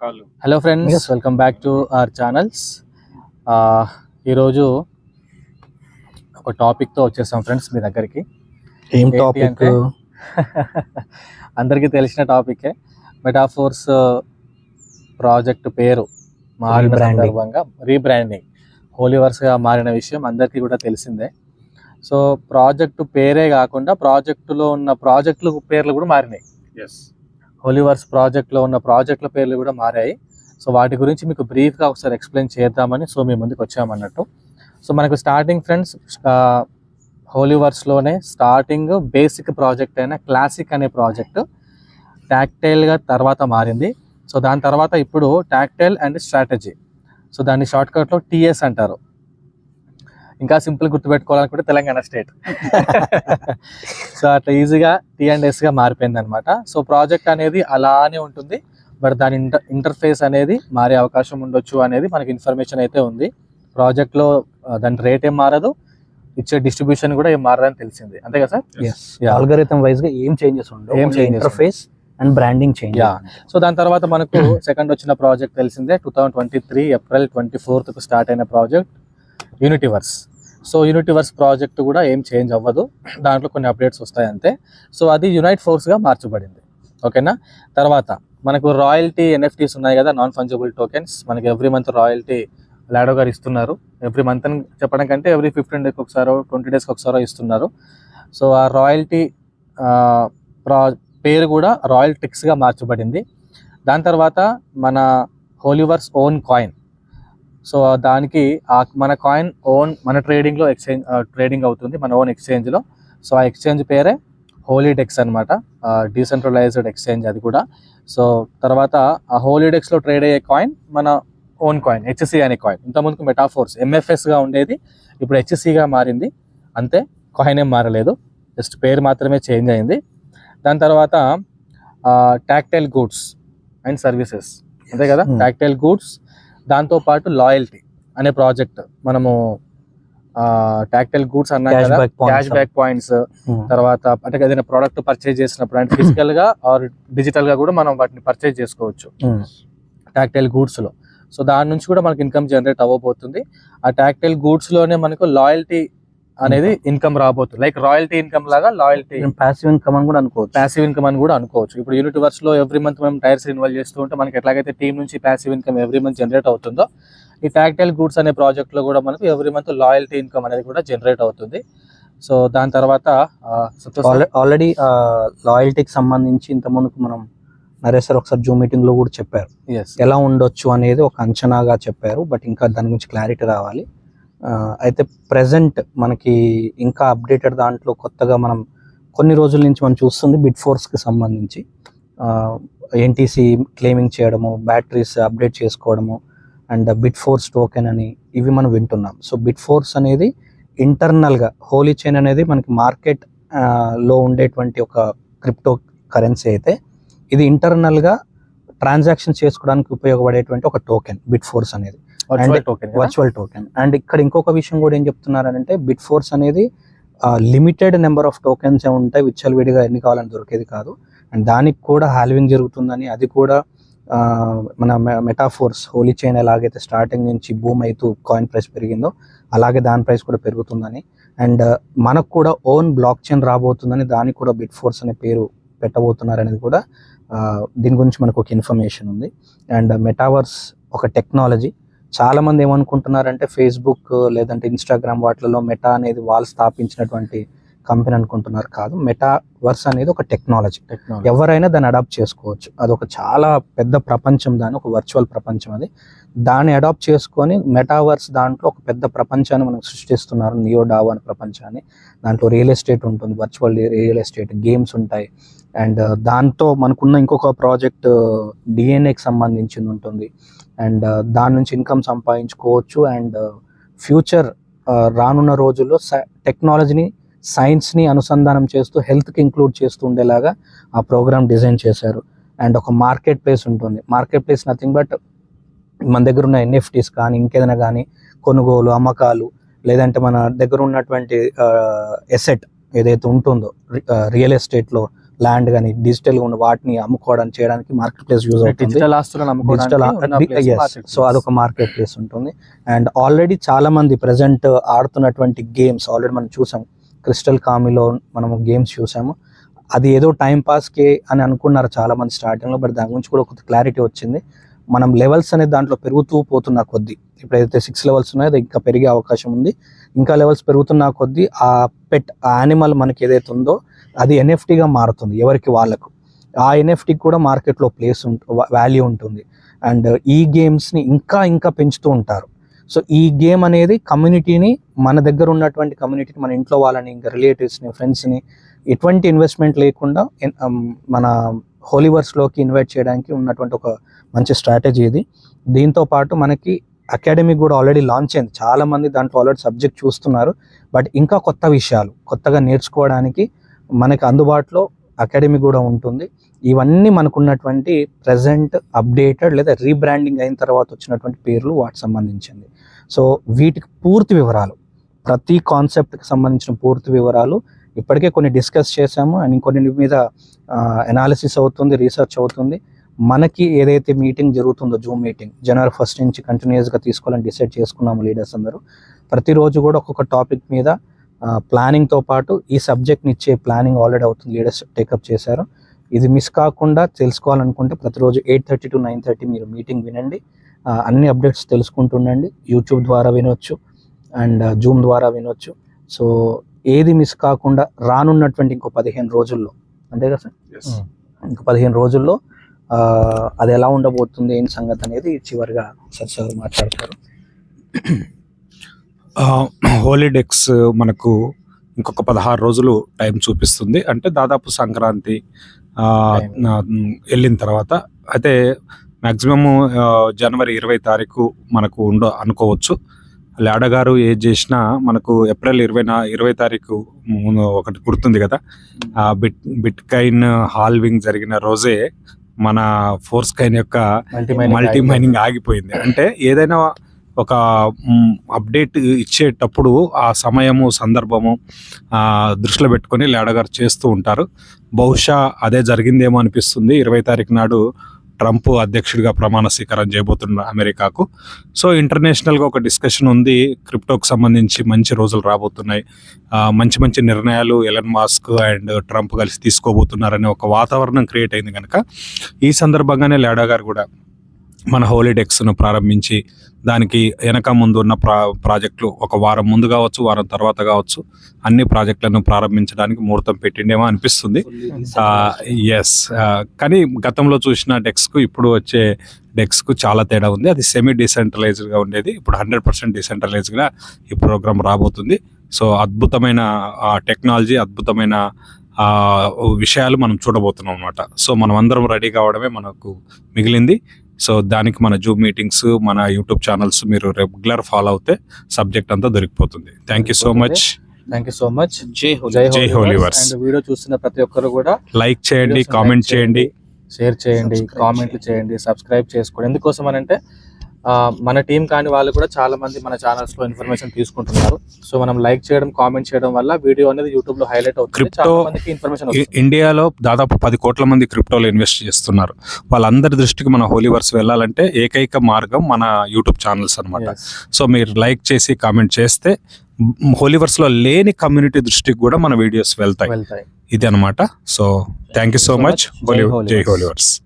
Hello friends welcome back to our channels ఈరోజు ఒక టాపిక్తో వచ్చేసాం ఫ్రెండ్స్ మీ దగ్గరికి. ఏం టాపిక్ అంటే? అందరికీ తెలిసిన టాపికే మెటాఫోర్స్ ప్రాజెక్ట్ పేరు మారిన. సందర్భంగా రీబ్రాండింగ్ హోలీవర్స్గా మారిన విషయం అందరికీ కూడా తెలిసిందే. సో ప్రాజెక్టు పేరే కాకుండా ప్రాజెక్టులో ఉన్న ప్రాజెక్టుల పేర్లు కూడా మారినాయి. ఎస్ హోలీవర్స్ ప్రాజెక్ట్లో ఉన్న ప్రాజెక్టుల పేర్లు కూడా మారాయి. సో వాటి గురించి మీకు బ్రీఫ్గా ఒకసారి ఎక్స్ప్లెయిన్ చేద్దామని సో మీ ముందుకు వచ్చామన్నట్టు సో మనకు స్టార్టింగ్ ఫ్రెండ్స్ హోలీవర్స్లోనే స్టార్టింగ్ బేసిక్ ప్రాజెక్ట్ అయిన క్లాసిక్ అనే ప్రాజెక్టు ట్యాక్టైల్గా తర్వాత మారింది. సో దాని తర్వాత ఇప్పుడు ట్యాక్టైల్ అండ్ స్ట్రాటజీ. సో దాన్ని షార్ట్కట్లో టీఎస్ అంటారు. ఇంకా సింపుల్ గుర్తుపెట్టుకోవాలనుకుంటే తెలంగాణ స్టేట్. సో అట్లా ఈజీగా టీ అండ్ ఎస్గా మారిపోయింది అనమాట సో ప్రాజెక్ట్ అనేది అలానే ఉంటుంది. బట్ దాని ఇంటర్ ఇంటర్ఫేస్ అనేది మారే అవకాశం ఉండొచ్చు అనేది మనకి ఇన్ఫర్మేషన్ అయితే ఉంది. ప్రాజెక్ట్లో దాని రేట్ ఏం మారదు. ఇచ్చే డిస్ట్రిబ్యూషన్ కూడా ఏం మారదని తెలిసింది. అంతే కదా సార్. ఆల్గరిథం వైజ్గా ఏం చేంజెస్ ఉండవు. ఏం interface and branding change. So దాని తర్వాత మనకు సెకండ్ వచ్చిన ప్రాజెక్ట్ తెలిసిందే. Two thousand twenty three April twenty ఫోర్త్కు start అయిన project Unityverse so Unityverse project కూడా ఏం చేంజ్ అవ్వదు. దాంట్లో కొన్ని అప్డేట్స్ వస్తాయి అంతే. సో అది యునైట్ ఫోర్స్గా మార్చబడింది. ఓకేనా తర్వాత మనకు రాయల్టీ ఎన్ఎఫ్టీస్ ఉన్నాయి కదా నాన్ ఫంజబుల్ టోకెన్స్ మనకి ఎవ్రీ మంత్ రాయల్టీ లాడో గారు ఇస్తున్నారు. ఎవ్రీ మంత్ అని చెప్పడం కంటే ఎవ్రీ ఫిఫ్టీన్ డేస్కి ఒకసారో ట్వంటీ డేస్కి ఒకసారో ఇస్తున్నారు. సో ఆ రాయల్టీ ప్రా పేరు కూడా రాయల్ టిక్స్గా మార్చబడింది. దాని తర్వాత మన హోలీవర్స్ ఓన్ కాయిన్ సో దానికి ఆ మన కాయిన్ ఓన్ మన ట్రేడింగ్లో ఎక్స్చేంజ్ ట్రేడింగ్ అవుతుంది మన ఓన్ ఎక్స్చేంజ్లో సో ఆ ఎక్స్చేంజ్ పేరే హోలీడెక్స్ అనమాట డీసెంట్రలైజ్డ్ ఎక్స్చేంజ్ అది కూడా. సో తర్వాత ఆ హోలీడెక్స్లో ట్రేడ్ అయ్యే కాయిన్ మన ఓన్ కాయిన్ హెచ్సి అనే కాయిన్ ఇంతకుముందుకు మెటాఫోర్స్ ఎంఎఫ్ఎస్గా ఉండేది ఇప్పుడు హెచ్సిగా మారింది. అంతే కాయిన్ ఏం మారలేదు. జస్ట్ పేరు మాత్రమే చేంజ్ అయింది. దాని తర్వాత టాక్టైల్ గూడ్స్ అండ్ సర్వీసెస్ అంతే కదా? Hmm. టాక్టైల్ గూడ్స్ దాంతోపాటు లాయల్టీ అనే ప్రాజెక్ట్ మనము టాక్టైల్ గూడ్స్ అన్నాం కదా. క్యాష్ బ్యాక్ పాయింట్స్ తర్వాత అంటే ఏదైనా ప్రోడక్ట్ పర్చేజ్ చేసినప్పుడు అంటే ఫిజికల్గా ఆర్ డిజిటల్గా కూడా మనం వాటిని పర్చేజ్ చేసుకోవచ్చు. టాక్టైల్ గూడ్స్లో. సో దాని నుంచి కూడా మనకి ఇన్కమ్ జనరేట్ అవ్వబోతుంది. ఆ టాక్టైల్ గూడ్స్లోనే మనకు లాయల్టీ అనేది ఇన్కమ్ రాబోతుంది. లైక్ రాయల్టీ ఇన్కమ్ లాగా లాయల్టీ పాసివ్ ఇన్కమ్ అని కూడా అనుకోవచ్చు. ప్యాసివ్ ఇన్కమ్ అని కూడా అనుకోవచ్చు. ఇప్పుడు యూనిట్ వర్స్లో ఎవ్రీ మంత్ మనం టైర్స్ ఇన్వాల్వ్ చేస్తూ ఉంటే మనకి ఎట్లాగైతే టీం నుంచి passive income every month generate అవుతుందో ఈ టాక్టైల్ గూడ్స్ అనే ప్రాజెక్ట్లో కూడా మనకు ఎవ్రీ మంత్ లాయల్టీ ఇన్కమ్ అనేది కూడా జనరేట్ అవుతుంది. సో దాని తర్వాత? ఆల్రెడీ లాయల్టీకి సంబంధించి ఇంత ముందుకు మనం నరేష్ సార్ ఒకసారి జూమ్ మీటింగ్లో కూడా చెప్పారు. ఎలా ఉండొచ్చు అనేది ఒక అంచనాగా చెప్పారు. బట్ ఇంకా దాని గురించి క్లారిటీ రావాలి. అయితే ప్రజెంట్ మనకి ఇంకా అప్డేటెడ్ దాంట్లో కొత్తగా మనం కొన్ని రోజుల నుంచి మనం చూస్తుంది బిట్ ఫోర్స్కి సంబంధించి. ఎన్టీసీ క్లెయిమింగ్ చేయడము బ్యాటరీస్ అప్డేట్ చేసుకోవడము అండ్ బిట్ ఫోర్స్ టోకెన్ అని ఇవి మనం వింటున్నాం. సో బిట్ ఫోర్స్ అనేది ఇంటర్నల్గా హోలీ చైన్ అనేది మనకి మార్కెట్లో ఉండేటువంటి ఒక క్రిప్టో కరెన్సీ అయితే ఇది ఇంటర్నల్గా ట్రాన్సాక్షన్ చేసుకోవడానికి ఉపయోగపడేటువంటి ఒక టోకెన్ బిట్ ఫోర్స్ అనేది. వర్చువల్ టోకెన్ అండ్ ఇక్కడ ఇంకొక విషయం కూడా ఏం చెప్తున్నారంటే బిట్ ఫోర్స్ అనేది లిమిటెడ్ నెంబర్ ఆఫ్ టోకెన్స్ ఉంటాయి విచ్చలవిడిగా ఎన్ని కావాలని దొరికేది కాదు. అండ్ దానికి కూడా హాల్వింగ్ జరుగుతుందని అది కూడా మన మెటాఫోర్స్ హోలీ చైన్ ఎలాగైతే స్టార్టింగ్ నుంచి బూమ్ అవుతూ కాయిన్ ప్రైస్ పెరిగిందో అలాగే దాని ప్రైస్ కూడా పెరుగుతుందని. అండ్ మనకు కూడా ఓన్ బ్లాక్ చైన్ రాబోతుందని దానికి కూడా బిట్ ఫోర్స్ అనే పేరు పెట్టబోతున్నారు అనేది కూడా దీని గురించి మనకు ఒక ఇన్ఫర్మేషన్ ఉంది. అండ్ మెటావర్స్ ఒక టెక్నాలజీ చాలా మంది ఏమనుకుంటున్నారంటే ఫేస్బుక్ లేదంటే ఇన్స్టాగ్రామ్ వాటిలలో మెటా అనేది వాళ్ళు స్థాపించినటువంటి కంపెనీ అనుకుంటున్నారు కాదు మెటావర్స్ అనేది ఒక టెక్నాలజీ. ఎవరైనా దాన్ని అడాప్ట్ చేసుకోవచ్చు. అది ఒక చాలా పెద్ద ప్రపంచం దాని ఒక వర్చువల్ ప్రపంచం అది. దాన్ని అడాప్ట్ చేసుకొని మెటావర్స్ దాంట్లో ఒక పెద్ద ప్రపంచాన్ని మనకు సృష్టిస్తున్నారు నియో డావో అనే ప్రపంచాన్ని. దాంట్లో రియల్ ఎస్టేట్ ఉంటుంది వర్చువల్ రియల్ ఎస్టేట్ గేమ్స్ ఉంటాయి. అండ్ దాంతో మనకున్న ఇంకొక ప్రాజెక్ట్ డిఎన్ఏకి సంబంధించింది ఉంటుంది. అండ్ దాని నుంచి ఇన్కమ్ సంపాదించుకోవచ్చు. అండ్ ఫ్యూచర్ రానున్న రోజుల్లో టెక్నాలజీని సైన్స్ని అనుసంధానం చేస్తూ హెల్త్కి ఇంక్లూడ్ చేస్తూ ఉండేలాగా ఆ ప్రోగ్రామ్ డిజైన్ చేశారు. అండ్ ఒక మార్కెట్ ప్లేస్ ఉంటుంది. మార్కెట్ ప్లేస్ నథింగ్ బట్ మన దగ్గర ఉన్న ఎన్ఎఫ్టీస్ కానీ ఇంకేదైనా కానీ కొనుగోలు అమ్మకాలు లేదంటే మన దగ్గర ఉన్నటువంటి ఎసెట్ ఏదైతే ఉంటుందో రియల్ ఎస్టేట్లో ల్యాండ్ కానీ డిజిటల్ ఉన్న వాటిని అమ్ముకోవడానికి చేయడానికి మార్కెట్ ప్లేస్ యూజ్ అవుతుంది. డిజిటల్ సో అదొక మార్కెట్ ప్లేస్ ఉంటుంది. అండ్ ఆల్రెడీ చాలా మంది ప్రజెంట్ ఆడుతున్నటువంటి గేమ్స్ ఆల్రెడీ మనం చూసాం. క్రిస్టల్ కామిలో మనము గేమ్స్ చూసాము. అది ఏదో టైం పాస్కి అని అనుకున్నారు చాలా మంది స్టార్టింగ్లో బట్ దాని గురించి కూడా కొంత క్లారిటీ వచ్చింది. మనం లెవెల్స్ అనేది దాంట్లో పెరుగుతూ పోతున్న కొద్దీ ఇప్పుడైతే సిక్స్ లెవెల్స్ ఉన్నాయో అది ఇంకా పెరిగే అవకాశం ఉంది. ఇంకా లెవెల్స్ పెరుగుతున్న కొద్దీ ఆ పెట్ ఆ యానిమల్ మనకి ఏదైతే ఉందో అది ఎన్ఎఫ్టీగా మారుతుంది ఎవరికి వాళ్ళకు. ఆ ఎన్ఎఫ్టీకి కూడా మార్కెట్లో ప్లేస్ వాల్యూ ఉంటుంది. అండ్ ఈ గేమ్స్ని ఇంకా ఇంకా పెంచుతూ ఉంటారు. సో ఈ గేమ్ అనేది కమ్యూనిటీని మన దగ్గర ఉన్నటువంటి కమ్యూనిటీని మన ఇంట్లో వాళ్ళని ఇంకా రిలేటివ్స్ని ఫ్రెండ్స్ని ఎటువంటి ఇన్వెస్ట్మెంట్ లేకుండా మన హోలీవర్స్లోకి ఇన్వైట్ చేయడానికి ఉన్నటువంటి ఒక మంచి స్ట్రాటజీ ఇది. దీంతో పాటు మనకి అకాడమీ కూడా ఆల్రెడీ లాంచ్ అయింది. చాలామంది దాంట్లో ఆల్రెడీ సబ్జెక్ట్ చూస్తున్నారు. బట్ ఇంకా కొత్త విషయాలు కొత్తగా నేర్చుకోవడానికి మనకి అందుబాటులో అకాడమీ కూడా ఉంటుంది. ఇవన్నీ మనకున్నటువంటి ప్రజెంట్ అప్డేటెడ్ లేదా రీబ్రాండింగ్ అయిన తర్వాత వచ్చినటువంటి పేర్లు వాటికి సంబంధించింది. సో వీటికి పూర్తి వివరాలు ప్రతి కాన్సెప్ట్కి సంబంధించిన పూర్తి వివరాలు ఇప్పటికే కొన్ని డిస్కస్ చేశాము. అండ్ ఇంకొన్ని మీద అనాలిసిస్ అవుతుంది రీసెర్చ్ అవుతుంది. మనకి ఏదైతే మీటింగ్ జరుగుతుందో జూమ్ మీటింగ్ జనవరి ఫస్ట్ నుంచి కంటిన్యూస్గా తీసుకోవాలని డిసైడ్ చేసుకున్నాము లీడర్స్ అందరూ. ప్రతిరోజు కూడా ఒక్కొక్క టాపిక్ మీద ప్లానింగ్తో పాటు ఈ సబ్జెక్ట్ని ఇచ్చే ప్లానింగ్ ఆల్రెడీ అవుతుంది లీడర్స్ టేకప్ చేశారు. ఇది మిస్ కాకుండా తెలుసుకోవాలనుకుంటే ప్రతిరోజు eight thirty to nine thirty మీరు మీటింగ్ వినండి. అన్ని అప్డేట్స్ తెలుసుకుంటుండండి. యూట్యూబ్ ద్వారా వినొచ్చు అండ్ జూమ్ ద్వారా వినొచ్చు. సో ఏది మిస్ కాకుండా రానున్నటువంటి ఇంకో పదిహేను రోజుల్లో అంతే కదా సార్? Mm. ఇంకో పదిహేను రోజుల్లో ఆ, అది ఎలా ఉండబోతుంది ఏం సంగతి అనేది చివరిగా సార్ సార్ మాట్లాడతారు. హోలీడెక్స్ మనకు ఇంకొక పదహారు రోజులు టైం చూపిస్తుంది. అంటే దాదాపు సంక్రాంతి వెళ్ళిన తర్వాత అయితే మ్యాక్సిమము జనవరి ఇరవై తారీఖు మనకు ఉండ అనుకోవచ్చు. లాడ గారు ఏది చేసినా మనకు ఏప్రిల్ ఇరవై నా ఇరవై తారీఖు ముందు ఒకటి గుర్తుంది కదా? ఆ బిట్ బిట్ కైన్ హాల్వింగ్ జరిగిన రోజే మన ఫోర్స్ కైన్ యొక్క మల్టీ మైనింగ్ ఆగిపోయింది. అంటే ఏదైనా ఒక అప్డేట్ ఇచ్చేటప్పుడు ఆ సమయము సందర్భము దృష్టిలో పెట్టుకొని లేడగారు చేస్తూ ఉంటారు. బహుశా అదే జరిగిందేమో అనిపిస్తుంది. ఇరవై తారీఖు నాడు ట్రంప్ అధ్యక్షుడిగా ప్రమాణ స్వీకారం చేయబోతున్న అమెరికాకు. సో ఇంటర్నేషనల్గా ఒక డిస్కషన్ ఉంది. క్రిప్టోకి సంబంధించి మంచి రోజులు రాబోతున్నాయి. మంచి మంచి నిర్ణయాలు ఎలన్ మాస్క్ అండ్ ట్రంప్ కలిసి తీసుకోబోతున్నారనే ఒక వాతావరణం క్రియేట్ అయింది కనుక ఈ సందర్భంగానే లేడా గారు కూడా మన హోలీడెక్స్ను ప్రారంభించి దానికి వెనక ముందు ఉన్న ప్రా ప్రాజెక్టులు ఒక వారం ముందు కావచ్చు వారం తర్వాత కావచ్చు అన్ని ప్రాజెక్టులను ప్రారంభించడానికి ముహూర్తం పెట్టిండేమో అనిపిస్తుంది. ఎస్ కానీ గతంలో చూసిన డెక్స్కు ఇప్పుడు వచ్చే డెక్స్కు చాలా తేడా ఉంది. అది సెమీ డిసెంట్రలైజ్డ్గా ఉండేది. ఇప్పుడు హండ్రెడ్ పర్సెంట్ డిసెంట్రలైజ్డ్గా ఈ ప్రోగ్రామ్ రాబోతుంది. సో అద్భుతమైన టెక్నాలజీ అద్భుతమైన విషయాలు మనం చూడబోతున్నాం అనమాట సో మనం అందరం రెడీ కావడమే మనకు మిగిలింది. సో దానికి మన జూమ్ మీటింగ్స్ మన యూట్యూబ్ ఛానల్స్ మీరు రెగ్యులర్ ఫాలో అవుతే సబ్జెక్ట్ అంతా దొరికిపోతుంది. Thank you so much thank you so much జై జై జై హోలీవర్స్. అండ్ వీడియో చూస్తున్న ప్రతి ఒక్కరు కూడా లైక్ చేయండి కామెంట్ చేయండి షేర్ చేయండి కామెంట్లు చేయండి. సబ్స్క్రైబ్ చేసుకోండి. ఎందుకోసం అని అంటే మన టీం కాని వాళ్ళు కూడా చాలా మంది మన ఛానల్స్లో ఇన్ఫర్మేషన్ తీసుకుంటున్నారు. సో మనం లైక్ చేయడం కామెంట్ చేయడం వల్ల వీడియో అనేది యూట్యూబ్లో హైలైట్ అవుతుంది. మందికి ఇన్ఫర్మేషన్ ఇండియాలో దాదాపు పది కోట్ల మంది క్రిప్టోలో ఇన్వెస్ట్ చేస్తున్నారు. వాళ్ళందరి దృష్టికి మన హోలీవర్స్ వెళ్ళాలంటే ఏకైక మార్గం మన యూట్యూబ్ ఛానల్స్ అన్నమాట. సో మీరు లైక్ చేసి కామెంట్ చేస్తే హోలీవర్స్లో లేని కమ్యూనిటీ దృష్టికి కూడా మన వీడియోస్ వెళ్తాయి. ఇది అనమాట so thank you so much much. జై. హోలీవర్స్